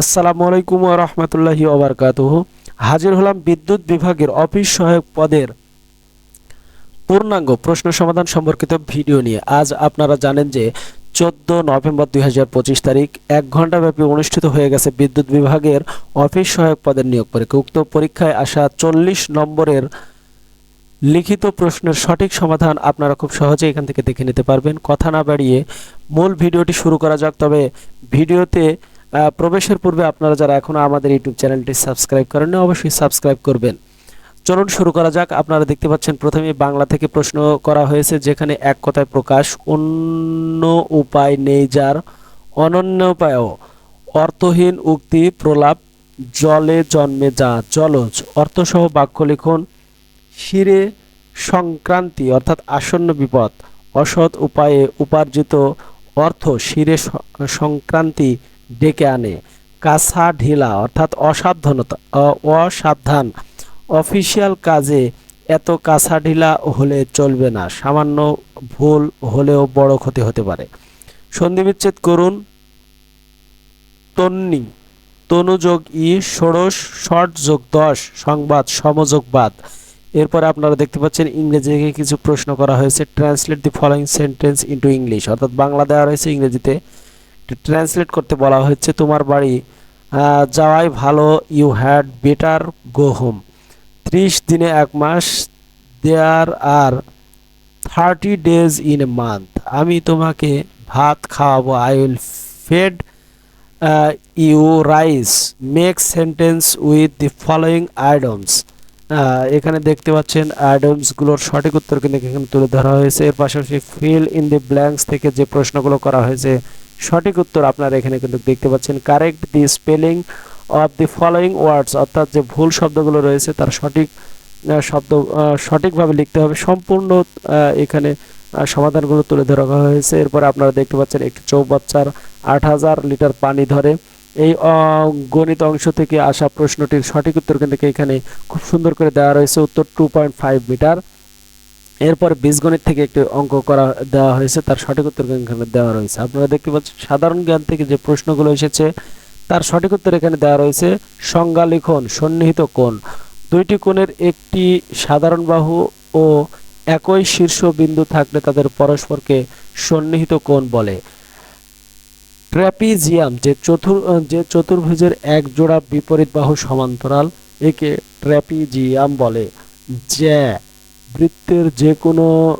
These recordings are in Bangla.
আসসালামু আলাইকুম রহমতুল্লাহি ওবরকাতুহ হাজির হলাম বিদ্যুৎ বিভাগের অফিস সহায়ক পদের পূর্ণাঙ্গ প্রশ্ন সমাধান সম্পর্কিত ভিডিও নিয়ে। আজ আপনারা জানেন যে চোদ্দ নভেম্বর দুই হাজার পঁচিশ তারিখ এক ঘন্টাব্যাপী অনুষ্ঠিত হয়ে গেছে বিদ্যুৎ বিভাগের অফিস সহায়ক পদের নিয়োগ পরীক্ষা। উক্ত পরীক্ষায় আসা চল্লিশ নম্বরের লিখিত প্রশ্নের সঠিক সমাধান আপনারা খুব সহজে এখান থেকে দেখে নিতে পারবেন। কথা না বাড়িয়ে মূল ভিডিওটি শুরু করা যাক, তবে ভিডিওতে প্রবেশের পূর্বে আপনারা যারা এখনও আমাদের ইউটিউব চ্যানেলটি সাবস্ক্রাইব করেননি, অবশ্যই সাবস্ক্রাইব করবেন। চলুন শুরু করা যাক। আপনারা দেখতে পাচ্ছেন প্রথমে বাংলা থেকে প্রশ্ন করা হয়েছে, যেখানে এক কথায় প্রকাশ, অন্য উপায় নেই যার অনন্য উপায় অর্থহীন উক্তি প্রলাপ জলে জন্মে যা জলজ। অর্থসহ বাক্য লিখন শিরে সংক্রান্তি, অর্থাৎ আসন্ন বিপদ। অসৎ উপায়ে উপার্জিত অর্থ শিরে সংক্রান্তি ডেকে আনে। কাঁচা ঢিলা, অর্থাৎ অসাবধানতা অসাবধান। অফিসিয়াল কাজে এত কাঁচা ঢিলা হলে চলবে না, সামান্য ভুল হলেও বড় ক্ষতি হতে পারে। সন্ধি বিচ্ছেদ করুন। তন্নি, তনুযোগ ই, ষোড়শ, ষট যোগ দশ, সংবাদ সমযোগবাদ এরপরে আপনারা দেখতে পাচ্ছেন ইংরেজি থেকে কিছু প্রশ্ন করা হয়েছে। Translate the following sentence into English অর্থাৎ বাংলা দেওয়া রয়েছে ইংরেজিতে। ট্রান্সলেট করতে বলা হচ্ছে তোমার বাড়ি যাওয়াই ভালো you had better go home ত্রিশ দিনে এক মাস there are thirty days in a month আমি তোমাকে ভাত খাওয়াবো I will feed you rice make sentence with the following idioms এখানে দেখতে পাচ্ছেন আইডমসগুলোর সঠিক উত্তর কিন্তু এখানে তুলে ধরা হয়েছে। এর পাশাপাশি ফিল ইন দি ব্ল্যাঙ্কস থেকে যে প্রশ্নগুলো করা হয়েছে সঠিক উত্তর আপনারা এখানে কিন্তু দেখতে পাচ্ছেন। Correct the spelling of the following words অর্থাৎ যে ভুল শব্দগুলো রয়েছে, তার সঠিক শব্দ সঠিকভাবে লিখতে হবে। সম্পূর্ণ এখানে সমাধানগুলো তুলে ধরা হয়েছে। এরপরে আপনারা দেখতে পাচ্ছেন একটি চৌবাচ্চার আট হাজার লিটার পানি ধরে। এই গণিত অংশ থেকে আসা প্রশ্নটির সঠিক উত্তর কিন্তু এখানে খুব সুন্দর করে দেওয়া রয়েছে। উত্তর টু পয়েন্ট ফাইভ মিটার। এরপর বীজগণিত থেকে একটি অঙ্ক করা দেওয়া হয়েছে, তার সঠিক উত্তর এখানে দেওয়া রয়েছে। আপনারা দেখতে পাচ্ছেন, সাধারণ জ্ঞান থেকে যে প্রশ্নগুলো এসেছে, তার সঠিক উত্তর এখানে দেওয়া রয়েছে, সংজ্ঞা লিখন, সন্নিহিত কোণ। দুইটি কোণের একটি সাধারণ বাহু ও একই শীর্ষ বিন্দু থাকলে তাদের পরস্পরকে সন্নিহিত কোণ বলে। ট্র্যাপিজিয়াম, যে চতুর, যে চতুর্ভুজের এক জোড়া বিপরীত বাহু সমান্তরাল, একে ট্র্যাপিজিয়াম বলে। জ্যা বৃত্তের যে কোনো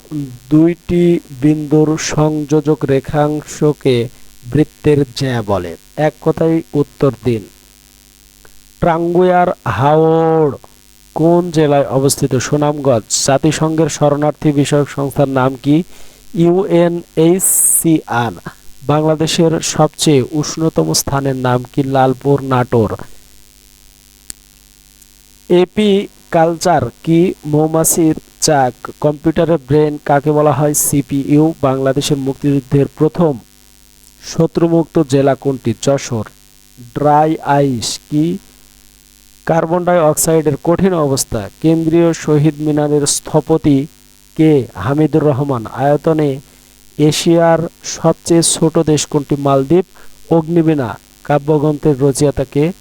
দুইটি বিন্দুর সংযোজক রেখাংশকে বৃত্তের জ্যা বলে। এক কথায় উত্তর দিন। ট্রাঙ্গুয়ার হাওড় কোন জেলায় অবস্থিত? সুনামগঞ্জ। জাতিসংঘের শরণার্থী বিষয়ক সংস্থার নাম কি? ইউএনএইচসিআর বাংলাদেশের সবচেয়ে উষ্ণতম স্থানের নাম কি? লালপুর, নাটোর। এপি কালচার কি? মৌমাছির চাক কম্পিউটারের ব্রেন কাকে বলা হয়? সিপিইউ, বাংলাদেশের মুক্তিযুদ্ধের প্রথম শত্রুমুক্ত জেলা কোনটি? যশোর। ড্রাই আইস কি? কার্বন ডাই অক্সাইডের কঠিন অবস্থা। কেন্দ্রীয় শহীদ মিনারের স্থপতি কে? হামিদুর রহমান। আয়তনে এশিয়ার সবচেয়ে ছোট দেশ কোনটি? মালদ্বীপ। অগ্নিবীণা। কাব্যগ্রন্থের রচয়িতাকে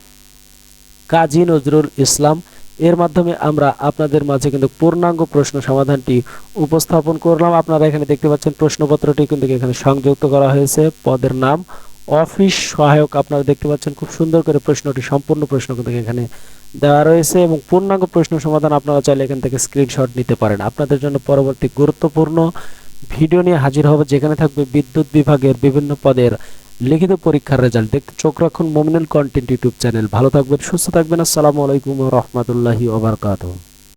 কাজী নজরুল ইসলাম। এর মাধ্যমে আমরা আপনাদের মাঝে কিন্তু পূর্ণাঙ্গ প্রশ্ন সমাধানটি উপস্থাপন করলাম। আপনারা এখানে দেখতে পাচ্ছেন প্রশ্নপত্রটি কিন্তু এখানে সংযুক্ত করা হয়েছে। পদের নাম, অফিস সহায়ক আপনারা দেখতে পাচ্ছেন খুব সুন্দর করে প্রশ্নটি, সম্পূর্ণ প্রশ্ন কিন্তু এখানে দেওয়া রয়েছে এবং পূর্ণাঙ্গ প্রশ্ন সমাধান আপনারা চাইলে এখান থেকে স্ক্রিনশট নিতে পারেন। আপনাদের জন্য পরবর্তী গুরুত্বপূর্ণ ভিডিও নিয়ে হাজির হব যেখানে থাকবে বিদ্যুৎ বিভাগের বিভিন্ন পদের লিখিত পরীক্ষার রেজাল্ট দেখতে চোখ রাখুন মোমিনুল কন্টেন্ট ইউটিউব চ্যানেল ভালো থাকবেন, সুস্থ থাকবেন। আসসালামু আলাইকুম রহমতুল্লাহি ওবরকাতুহ